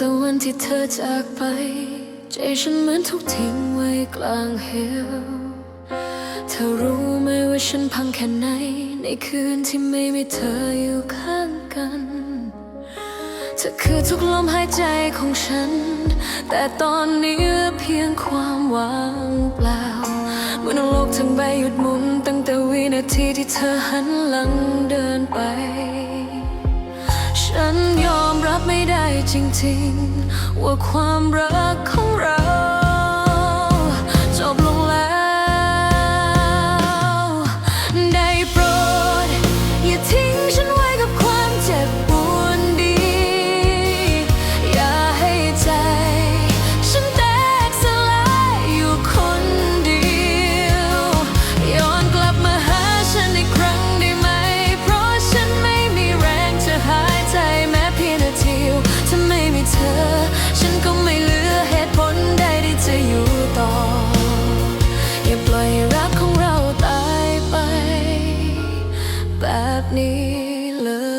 ต่วันที่เธอจากไป ใจฉันเหมือนถูกทิ้งไว้กลางเหว เธอรู้ไหมว่าฉันพังแค่ไหน ในคืนที่ไม่มีเธออยู่ข้างกัน เธอคือทุกลมหายใจของฉัน แต่ตอนนี้เหลือเพียงความว่างเปล่าเมื่อโลกทั้งใบหยุดหมุน ตั้งแต่วินาทีที่เธอหันหลังเดินไป จริงๆ ว่าความรักของ แบบนี้เลย